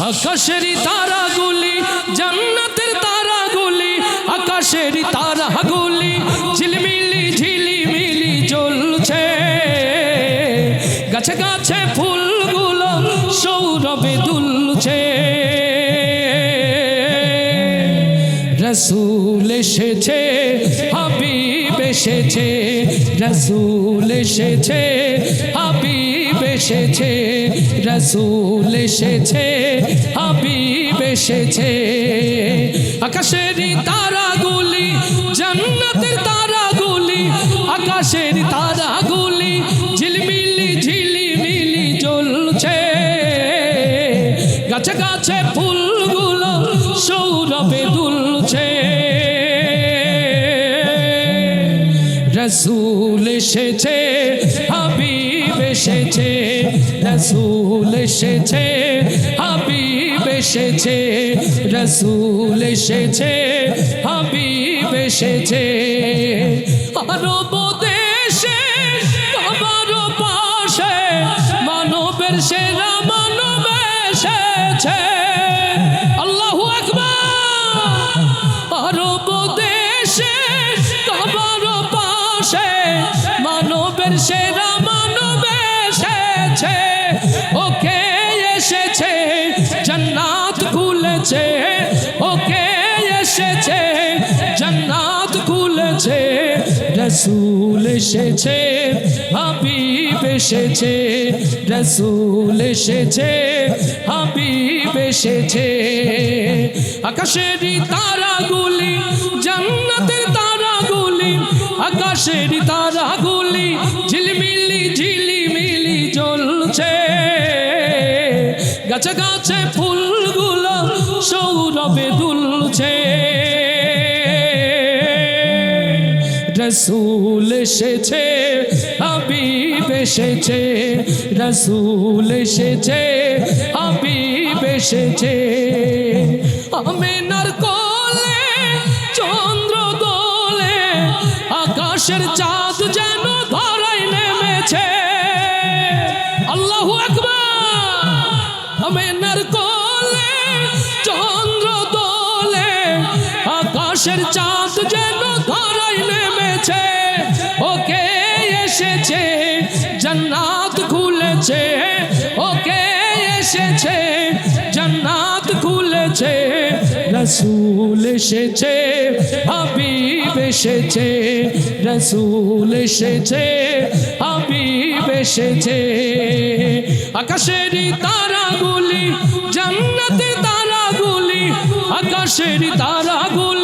আকাশের তারাগুলি জান্নাতের তারাগুলি আকাশের তারাগুলি ঝিলমিলি ঝিলিমিলি জ্বলছে। গাছে গাছে ফুলগুলো রসুল এসেছে, হাবিব এসেছে, রসুল এসেছে, হাবিব এসেছে, রসুল এসেছে, হাবিব এসেছে। আকাশের তারাগুলি, জান্নাতের তারাগুলি আকাশের তারাগুলি গাছে ফুলগুলো সৌরভে দুলছে। রসুল এসেছে, হাবিব এসেছে, রসুল এসেছে, হাবিব এসেছে, রসুল এসেছে, হাবিব এসেছে। আরব সেরা মানব, এসেছে, ওকে এসেছে, জান্নাত খুলেছে, ওকে এসেছে, জান্নাত খুলেছে, রসুল এসেছে, হাবিব এসেছে, রসুল এসেছে, হাবিব এসেছে। আকাশের তারাগুলি, জান্নাতের তারাগুলি আকাশের তারাগুলি গাছে গাছে ফুলগুলো সৌরভে দুলছে। রসুল এসেছে, হাবিব এসেছে, রসুল এসেছে, হাবিব এসেছে। আমেনার কোলে, চন্দ্র দোলে, আকাশের চাঁদ আকাশের চাঁদ যেন ধরাই নেমেছে, ওকে এসেছে, জান্নাত খুলেছে, ওকে এসেছে, জান্নাত খুলেছে, রসুল এসেছে, হাবিব এসেছে, রসুল এসেছে, হাবিব এসেছে। আকাশের তারাগুলি, জান্নাতের তারাগুলি আকাশের তারাগুলি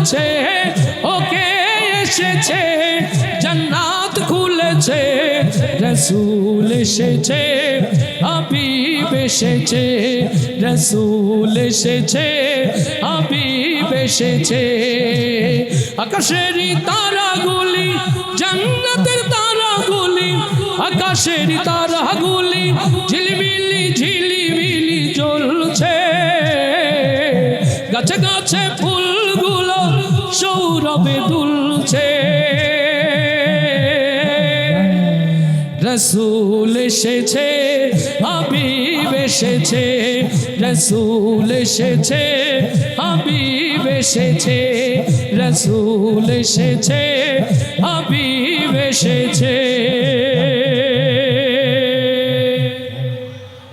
খুলেছে, ওকে এসেছে, জান্নাত খুলেছে, রসুল এসেছে, হাবিব এসেছে, রসুল এসেছে, হাবিব এসেছে। আকাশের তারাগুলি, জান্নাতের তারাগুলি, আকাশের তারাগুলি, ঝিলমিলি, ঝিলিমিলি জ্বলছে। গাছে গাছে ফুলগুলো সৌরভে দুলছে। রসুল এসেছে হাবিব এসেছে রসুল এসেছে হাবিব এসেছে রসুল এসেছে হাবিব এসেছে।